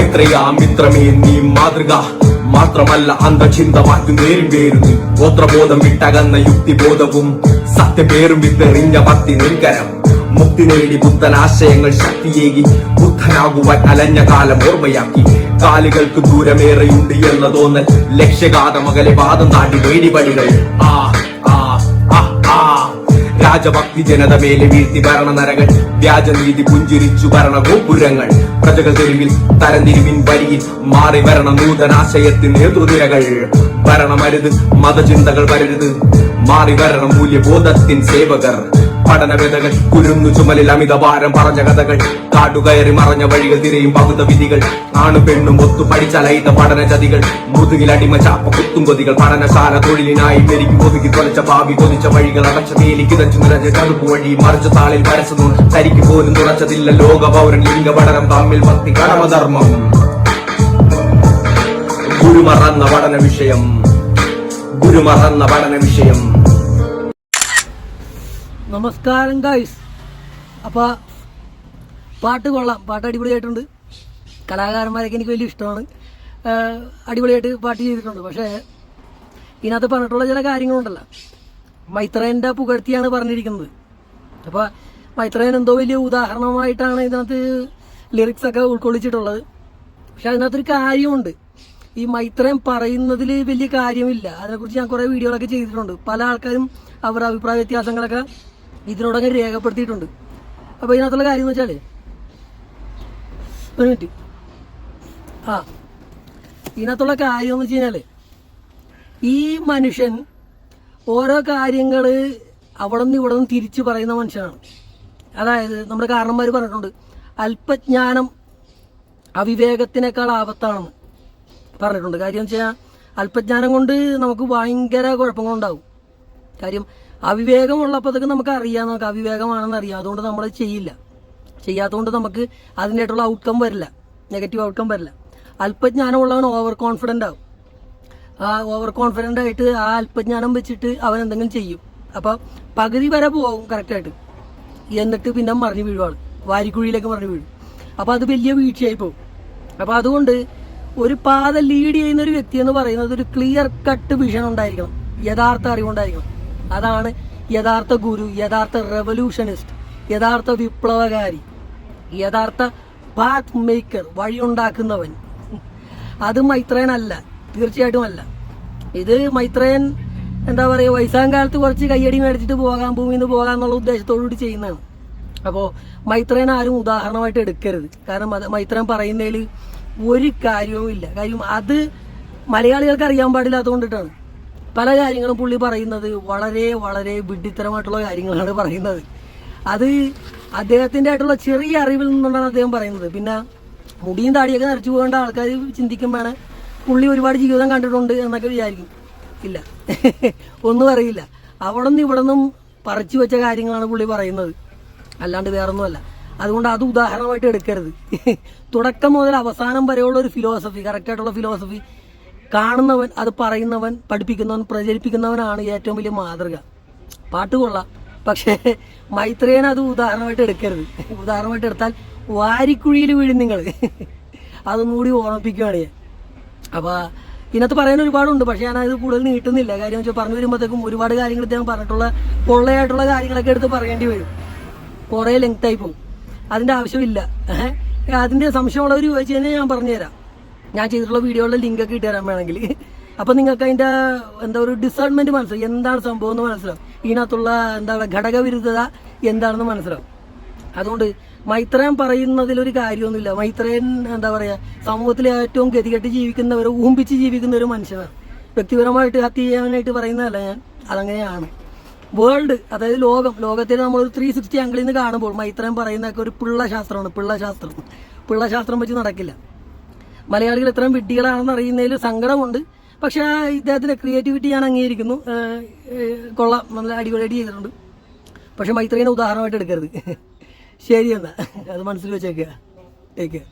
മൈത്രയാ മിത്രമേ നീ മാതൃക. മാത്രമല്ല അന്ധചിന്ത മാറ്റി നേരും പേരുന്നു ഗോത്രബോധം വിട്ടകന്ന യുക്തിബോധവും സത്യപേരും വിത്തെറിഞ്ഞ ഭക്തി നിൽക്കരം. മുക്തി നേടി പുത്തനാശയങ്ങൾ ശക്തിയേകി ബുദ്ധനാകുവാൻ അലഞ്ഞ കാലം ഓർമ്മയാക്കി. കാലുകൾക്ക് ദൂരമേറെയുണ്ട് എന്ന തോന്നൽ ലക്ഷ്യഘാതമകലെ പാദം താണ്ടി വേടിപടികൾ ആ രാജഭക്തി ജനത മേലെ വീഴ്ത്തി ഭരണ നരകൾ വ്യാജനീതി പുഞ്ചിരിച്ചു ഭരണ ഗോപുരങ്ങൾ പ്രജകൾ തെരുവിൽ തരംതിരിവിൻ വരിയിൽ മാറി വരണ നൂതനാശയത്തിൽ നേതൃനിരകൾ. ഭരണമരുത് മതചിന്തകൾ വരരുത്. മാറി വരണം മൂല്യബോധത്തിൻ സേവകർ. പഠനവേദകൾ കുരുന്നു ചുമലിൽ അമിത ഭാരം പറഞ്ഞ കഥകൾ കാടുകയറി മറഞ്ഞ വഴികൾ തിരയും പകുത വിധികൾ ആണു പെണ്ണും ഒത്തു പഠിച്ചലയിത്ത പഠന ചതികൾ മുതുകിൽ അടിമ ചാപ്പ കുത്തും കൊതികൾ പഠനശാല തൊഴിലിനായി പെരുകി ഒതുക്കി തൊലച്ച ഭാവി കൊതിച്ച വഴികൾ അടച്ച തേലി കിതച്ചു നിറഞ്ഞ ചതുപ്പ് വഴി മറിച്ച താളിൽ വരച്ചു തരിക്ക് പോലും തുറച്ചതില്ല ലോക പൗരൻ ലിംഗ പഠനം തമ്മിൽ ഭക്തി കടമധർമ്മം ഗുരുമറന്ന പഠന വിഷയം ഗുരുമറന്ന പഠന വിഷയം. നമസ്കാരം ഗൈസ് അപ്പോൾ പാട്ട് കൊള്ളാം. പാട്ട് അടിപൊളിയായിട്ടുണ്ട്. കലാകാരന്മാരൊക്കെ എനിക്ക് വലിയ ഇഷ്ടമാണ്. അടിപൊളിയായിട്ട് പാട്ട് ചെയ്തിട്ടുണ്ട്. പക്ഷേ ഇതിനകത്ത് പറഞ്ഞിട്ടുള്ള ചില കാര്യങ്ങളുണ്ടല്ലോ. മൈത്രേന്റെ പുകഴ്ത്തിയാണ് പറഞ്ഞിരിക്കുന്നത്. അപ്പോൾ മൈത്രേൻ എന്തോ വലിയ ഉദാഹരണമായിട്ടാണ് ഇതിനകത്ത് ലിറിക്സ് ഒക്കെ ഉൾക്കൊള്ളിച്ചിട്ടുള്ളത്. പക്ഷെ അതിനകത്തൊരു കാര്യമുണ്ട്. ഈ മൈത്രേൻ പറയുന്നതിൽ വലിയ കാര്യമില്ല. അതിനെക്കുറിച്ച് ഞാൻ കുറേ വീഡിയോകളൊക്കെ ചെയ്തിട്ടുണ്ട്. പല ആൾക്കാരും അവരുടെ അഭിപ്രായ വ്യത്യാസങ്ങളൊക്കെ ഇതിനോടൊക്കെ രേഖപ്പെടുത്തിയിട്ടുണ്ട്. അപ്പോൾ ഇതിനകത്തുള്ള കാര്യം എന്ന് വെച്ചാൽ ഒരു മിനിറ്റ്. ആ ഇതിനകത്തുള്ള കാര്യം എന്ന് വെച്ച് കഴിഞ്ഞാൽ ഈ മനുഷ്യൻ ഓരോ കാര്യങ്ങൾ അവിടെ നിന്ന് ഇവിടെ നിന്ന് തിരിച്ചു പറയുന്ന മനുഷ്യനാണ്. അതായത് നമ്മുടെ കാരണന്മാർ പറഞ്ഞിട്ടുണ്ട് അല്പജ്ഞാനം അവിവേകത്തിനേക്കാൾ ആപത്താണെന്ന് പറഞ്ഞിട്ടുണ്ട്. കാര്യം എന്ന് വെച്ചാൽ അല്പജ്ഞാനം കൊണ്ട് നമുക്ക് ഭയങ്കര കുഴപ്പങ്ങളുണ്ടാവും. കാര്യം അവിവേകമുള്ളപ്പോഴത്തേക്ക് നമുക്ക് അറിയാം നമുക്ക് അവിവേകമാണെന്ന് അറിയാം. അതുകൊണ്ട് നമ്മൾ ചെയ്യില്ല. ചെയ്യാത്തതുകൊണ്ട് നമുക്ക് അതിന്റെയായിട്ടുള്ള ഔട്ട്കം വരില്ല. നെഗറ്റീവ് ഔട്ട്കം വരില്ല. അല്പജ്ഞാനമുള്ളവൻ ഓവർ കോൺഫിഡന്റ് ആവും. ആ ഓവർ കോൺഫിഡന്റ് ആയിട്ട് ആ അല്പജ്ഞാനം വെച്ചിട്ട് അവൻ എന്തെങ്കിലും ചെയ്യും. അപ്പോൾ പകുതി വരെ പോകും കറക്റ്റായിട്ട് എന്നിട്ട് പിന്നെ മറിഞ്ഞു വീഴുവാണ് വാരിക്കുഴിയിലേക്ക് മറിഞ്ഞു വീഴും. അപ്പോൾ അത് വലിയ വീഴ്ചയായി പോകും. അപ്പോൾ അതുകൊണ്ട് ഒരു പാത ലീഡ് ചെയ്യുന്ന ഒരു വ്യക്തി എന്ന് പറയുന്നത് ഒരു ക്ലിയർ കട്ട് വിഷൻ ഉണ്ടായിരിക്കണം. യഥാർത്ഥ അറിവുണ്ടായിരിക്കണം. അതാണ് യഥാർത്ഥ ഗുരു യഥാർത്ഥ റെവല്യൂഷനിസ്റ്റ് യഥാർത്ഥ വിപ്ലവകാരി യഥാർത്ഥ പാത്ത് മേക്കർ വഴിയുണ്ടാക്കുന്നവൻ. അത് മൈത്രേനല്ല തീർച്ചയായിട്ടും അല്ല. ഇത് മൈത്രേൻ എന്താ പറയുക വയസ്സാം കാലത്ത് കുറച്ച് കയ്യടി മേടിച്ചിട്ട് പോകാം ഭൂമിയിൽ നിന്ന് പോകാം എന്നുള്ള ഉദ്ദേശത്തോടുകൂടി ചെയ്യുന്നതാണ്. അപ്പോൾ മൈത്രേൻ ആരും ഉദാഹരണമായിട്ട് എടുക്കരുത്. കാരണം അത് മൈത്രേൻ പറയുന്നതിൽ ഒരു കാര്യവും ഇല്ല കാര്യം അത് മലയാളികൾക്ക് അറിയാൻ പാടില്ലാത്തതുകൊണ്ടിട്ടാണ്. പല കാര്യങ്ങളും പുള്ളി പറയുന്നത് വളരെ വളരെ വിഡ്ഢിത്തരമായിട്ടുള്ള കാര്യങ്ങളാണ് പറയുന്നത്. അത് അദ്ദേഹത്തിന്റെ ആയിട്ടുള്ള ചെറിയ അറിവിൽ നിന്നുകൊണ്ടാണ് അദ്ദേഹം പറയുന്നത്. പിന്നെ മുടിയും താടിയൊക്കെ നിറച്ചു പോകേണ്ട ആൾക്കാർ ചിന്തിക്കുമ്പോഴാണ് പുള്ളി ഒരുപാട് ജീവിതം കണ്ടിട്ടുണ്ട് എന്നൊക്കെ വിചാരിക്കും. ഇല്ല. ഒന്നും അറിയില്ല. അവിടെ നിന്ന് ഇവിടെ നിന്നും പറിച്ചു വെച്ച കാര്യങ്ങളാണ് പുള്ളി പറയുന്നത്. അല്ലാണ്ട് വേറൊന്നുമല്ല. അതുകൊണ്ട് അത് ഉദാഹരണമായിട്ട് എടുക്കരുത്. തുടക്കം മുതൽ അവസാനം വരെയുള്ള ഒരു ഫിലോസഫി കറക്റ്റായിട്ടുള്ള ഫിലോസഫി കാണുന്നവൻ അത് പറയുന്നവൻ പഠിപ്പിക്കുന്നവൻ പ്രചരിപ്പിക്കുന്നവനാണ് ഏറ്റവും വലിയ മാതൃക. പാട്ട് കൊള്ളാം. പക്ഷേ മൈത്രേനെ അത് ഉദാഹരണമായിട്ട് എടുക്കരുത്. ഉദാഹരണമായിട്ട് എടുത്താൽ വാരിക്കുഴിയിൽ വീഴും നിങ്ങൾ. അതൊന്നും കൂടി ഓർമ്മിപ്പിക്കുകയാണ് ഞാൻ. അപ്പോൾ ഇന്നത്തെ പറയാൻ ഒരുപാടുണ്ട്. പക്ഷേ ഞാനത് കൂടുതൽ നീട്ടുന്നില്ല. കാര്യം വെച്ചാൽ പറഞ്ഞു വരുമ്പോഴത്തേക്കും ഒരുപാട് കാര്യങ്ങൾ ഞാൻ പറഞ്ഞിട്ടുള്ള പൊള്ളയായിട്ടുള്ള കാര്യങ്ങളൊക്കെ എടുത്ത് പറയേണ്ടി വരും. കുറേ ലെങ്ത് ആയി പോകും. അതിന്റെ ആവശ്യമില്ല. അതിന്റെ സംശയമുള്ളവർ ചോദിച്ചു കഴിഞ്ഞാൽ ഞാൻ പറഞ്ഞുതരാം. ഞാൻ ചെയ്തിട്ടുള്ള വീഡിയോയുടെ ലിങ്ക് ഒക്കെ ഇട്ടുതരാൻ വേണമെങ്കിൽ. അപ്പൊ നിങ്ങൾക്ക് അതിന്റെ എന്താ ഒരു ഡിസൈൻമെന്റ് മനസ്സിലാവും. എന്താണ് സംഭവം എന്ന് മനസ്സിലാവും. ഇതിനകത്തുള്ള എന്താണ് ഘടകവിരുദ്ധത എന്താണെന്ന് മനസ്സിലാവും. അതുകൊണ്ട് മൈത്രയൻ പറയുന്നതിലൊരു കാര്യമൊന്നുമില്ല. മൈത്രയൻ എന്താ പറയുക സമൂഹത്തിൽ ഏറ്റവും ഗതികെട്ട് ജീവിക്കുന്നവർ ഊമ്പിച്ച് ജീവിക്കുന്ന ഒരു മനുഷ്യനാണ്. വ്യക്തിപരമായിട്ട് ഹത്യ ചെയ്യാനായിട്ട് പറയുന്നതല്ല ഞാൻ. അതങ്ങനെയാണ്. വേൾഡ് അതായത് ലോകം ലോകത്തിൽ നമ്മൾ ഒരു ത്രീ സിക്സ്റ്റി ആംഗിളിൽ നിന്ന് കാണുമ്പോൾ മൈത്രയൻ പറയുന്നതൊക്കെ ഒരു പിള്ള ശാസ്ത്രമാണ് പിള്ള ശാസ്ത്രം പിള്ള ശാസ്ത്രം വെച്ച് നടക്കില്ല. മലയാളികൾ ഇത്രയും വിഡ്ഢികളാണെന്ന് അറിയുന്നതിൽ സങ്കടമുണ്ട്. പക്ഷേ ഇദ്ദേഹത്തിന്റെ ക്രിയേറ്റിവിറ്റി ഞാൻ അംഗീകരിക്കുന്നു. കൊള്ളാം. നല്ല അടിപൊളിയായിട്ട് ചെയ്തിട്ടുണ്ട്. പക്ഷെ മൈത്രീനെ ഉദാഹരണമായിട്ട് എടുക്കരുത്. ശരി എന്നാ. അത് മനസ്സിൽ വെച്ചേക്കുക ടേക്ക് കെയർ